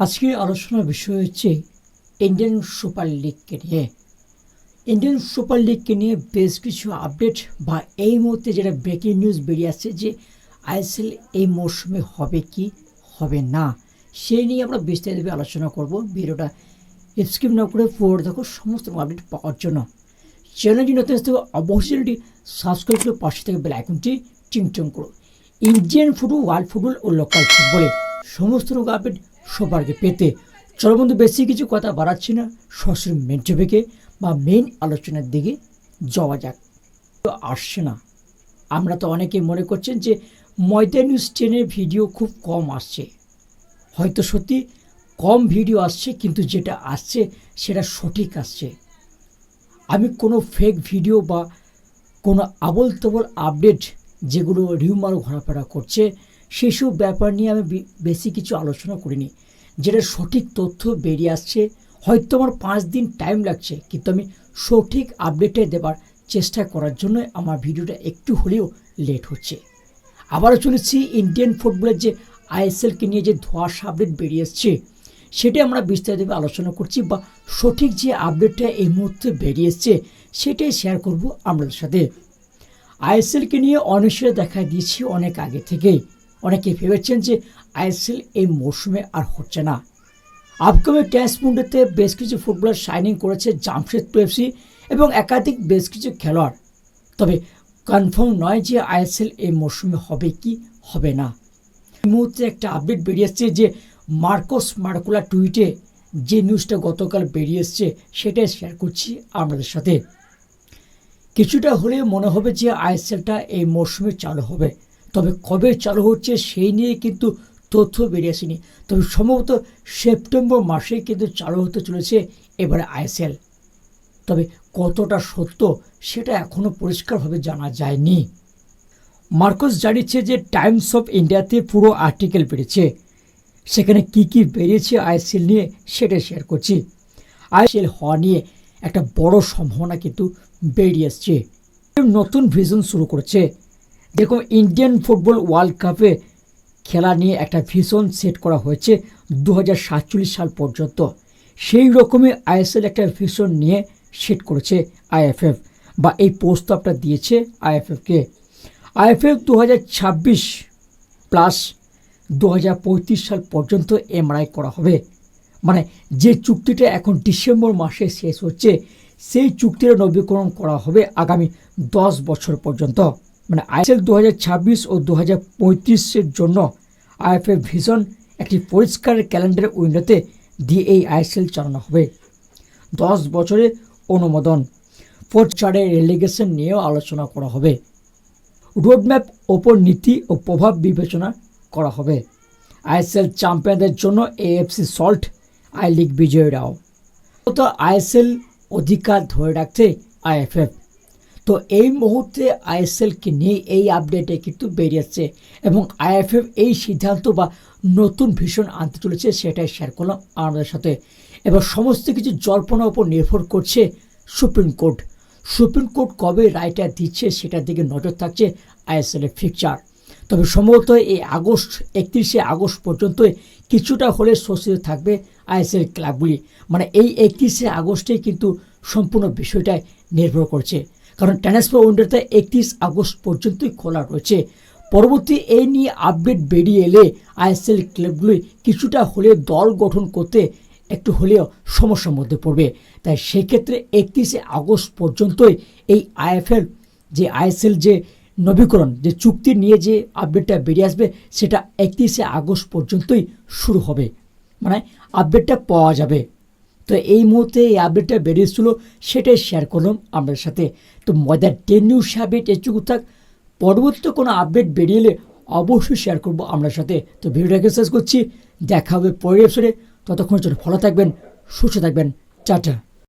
আজকে আলোচনার বিষয় হচ্ছে ইন্ডিয়ান সুপার লিগকে নিয়ে। ইন্ডিয়ান সুপার লিগকে নিয়ে বেশ কিছু আপডেট বা এই মুহূর্তে যেটা ব্রেকিং নিউজ বেরিয়ে আসছে যে আইএসএল এই মরশুমে হবে কি, হবে না সেই নিয়ে আমরা বিস্তারিতভাবে আলোচনা করব। ভিডিওটা স্কিপ না করে পুরো দেখো, সমস্ত আপডেট পাওয়ার জন্য। চ্যানেলটি নতুন আসতে অবশ্যই সাবস্ক্রাইব করে পাশে থেকে বেল আইকনটি টিংটং করো। ইন্ডিয়ান ফুটবল ওয়ার্ল্ড ফুটবল ও লোকাল ফুটবলে সমস্ত রকম আপডেট সবার আগে পেতে। চলো বন্ধু, বেশি কিছু কথা বাড়াচ্ছি না। সরাসরি মেন টপিকে বা মেন আলোচনার দিকে যাওয়া যাক। তো আসছে না। আমরা তো অনেকে মনে করছেন যে ময়দা নিউজ টেনের ভিডিও খুব কম আসছে। হয়তো সত্যি কম ভিডিও আসছে, কিন্তু যেটা আসছে সেটা সঠিক আসছে। আমি কোনো ফেক ভিডিও বা কোনো আবল তবল আপডেট যেগুলো রিউমার ঘোরাফেরা করছে সেসব ব্যাপার নিয়ে আমি বেশি কিছু আলোচনা করিনি। যেটা সঠিক তথ্য বেরিয়ে আসছে, হয়তো আমার পাঁচ দিন টাইম লাগছে, কিন্তু আমি সঠিক আপডেটে দেবার চেষ্টা করার জন্য আমার ভিডিওটা একটু হলেও লেট হচ্ছে। আবারও চলেছি ইন্ডিয়ান ফুটবলের যে আইএসএলকে নিয়ে যে ধোঁয়াশা আপডেট বেরিয়ে এসছে সেটা আমরা বিস্তারিতভাবে আলোচনা করছি বা সঠিক যে আপডেটটা এই মুহূর্তে বেরিয়ে এসছে সেটাই শেয়ার করব আপনাদের সাথে। আইএসএলকে নিয়ে অনিশ্চয়তা দেখা দিয়েছি অনেক আগে থেকেই। অনেকে ভেবেছেন যে আইএসএল এই মরশুমে আর হচ্ছে না। আপকামিং টেস্ট মুন্ডেতে বেশ কিছু ফুটবলার সাইনিং করেছে জামশেদপুর এফসি এবং একাধিক বেশ কিছু খেলোয়াড়। তবে কনফার্ম নয় যে আইএসএল এই মরশুমে হবে কি হবে না। এই মুহূর্তে একটা আপডেট বেরিয়ে এসছে যে মার্কোস মার্কোলা টুইটে যে নিউজটা গতকাল বেরিয়ে এসছে, সেটাই শেয়ার করছি আপনাদের সাথে। কিছুটা হলে মনে হবে যে আইএসএলটা এই মরশুমে চালু হবে। তবে কবে চালু হচ্ছে সেই নিয়ে কিন্তু তথ্য বেরিয়ে আসেনি। তবে সম্ভবত সেপ্টেম্বর মাসে কিন্তু চালু হতে চলেছে এবারে আইএসএল। তবে কতটা সত্য সেটা এখনও পরিষ্কারভাবে জানা যায়নি। মার্কস জানিয়েছে যে টাইমস অফ ইন্ডিয়াতে পুরো আর্টিকেল বেরিয়েছে। সেখানে কি কি বেরিয়েছে আইএসএল নিয়ে সেটা শেয়ার করছি। আইএসএল হওয়া নিয়ে একটা বড় সম্ভাবনা কিন্তু বেরিয়ে এসছে নতুন ভিজন শুরু করেছে। যেরকম ইন্ডিয়ান ফুটবল ওয়ার্ল্ড কাপে খেলা নিয়ে একটা ভিশন সেট করা হয়েছে দু হাজার সাতচল্লিশ সাল পর্যন্ত। সেই রকমই আইএসএল একটা ভিশন নিয়ে সেট করেছে আইএফএফ বা এই প্রস্তাবটা দিয়েছে আইএফএফকে আইএফএফ দু হাজার ছাব্বিশ প্লাস দু হাজার পঁয়ত্রিশ সাল পর্যন্ত এমআরআই করা হবে। মানে যে চুক্তিটা এখন ডিসেম্বর মাসে শেষ হচ্ছে, সেই চুক্তির নবীকরণ করা হবে আগামী দশ বছর পর্যন্ত। মানে আইএসএল দু হাজার ছাব্বিশ ও দু এর জন্য আইএফএ ভিশন একটি পরিষ্কার ক্যালেন্ডার উইন্ডোতে দিয়ে এই আইএসএল চালানো হবে। দশ বছরে অনুমোদন। ফোর্থ চার্টের রেলিগেশন নিয়েও আলোচনা করা হবে। রোডম্যাপ, ওপর নীতি ও প্রভাব বিবেচনা করা হবে। আইএসএল চ্যাম্পিয়নদের জন্য এএফসি সল্ট, আই লিগ বিজয়ীরাও। তো আইএসএল অধিকার ধরে রাখছে আইএফএফ। তো এই মুহূর্তে আইএসএলকে নিয়ে এই আপডেটে কিন্তু বেরিয়েছে এবং আইএফএফ এই সিদ্ধান্ত বা নতুন ভীষণ আনতে চলেছে সেটাই শেয়ার করলাম আমাদের সাথে। এবার সমস্ত কিছু জল্পনার উপর নির্ভর করছে সুপ্রিম কোর্ট। সুপ্রিম কোর্ট কবে রায়টা দিচ্ছে সেটার দিকে নজর থাকছে আইএসএল এর ফিকচার তবে সম্ভবত এই আগস্ট, একত্রিশে আগস্ট পর্যন্ত কিছুটা হলে স্বস্তিতে থাকবে আইএসএল ক্লাবগুলি। মানে এই একত্রিশে আগস্টেই কিন্তু সম্পূর্ণ বিষয়টায় নির্ভর করছে। কারণ ট্রান্সফার উইন্ডোতে একত্রিশ আগস্ট পর্যন্তই খোলা রয়েছে। পরবর্তী এই নিয়ে আপডেট বেরিয়ে এলে আইএসএল ক্লাবগুলি কিছুটা হলে দল গঠন করতে একটু হলেও সমস্যার মধ্যে পড়বে। তাই সেক্ষেত্রে একত্রিশে আগস্ট পর্যন্তই এই আইএফএল যে আইএসএল যে নবীকরণ, যে চুক্তি নিয়ে যে আপডেটটা বেরিয়ে আসবে, সেটা একত্রিশে আগস্ট পর্যন্তই শুরু হবে। মানে আপডেটটা পাওয়া যাবে। তো এই মুহূর্তে এই আপডেটটা বেরিয়েছিল সেটাই শেয়ার করলাম আপনার সাথে। তো মজার টেন নিউজ আপডেট এটুকু থাক পরবর্তী কোনো আপডেট বেরিয়ে অবশ্যই শেয়ার করব আপনার সাথে। তো ভিডিওটাকে শেষ করছি, দেখা হবে পরের এপিসোডে ততক্ষণ জন্য ভালো থাকবেন, সুস্থ থাকবেন, টাটা।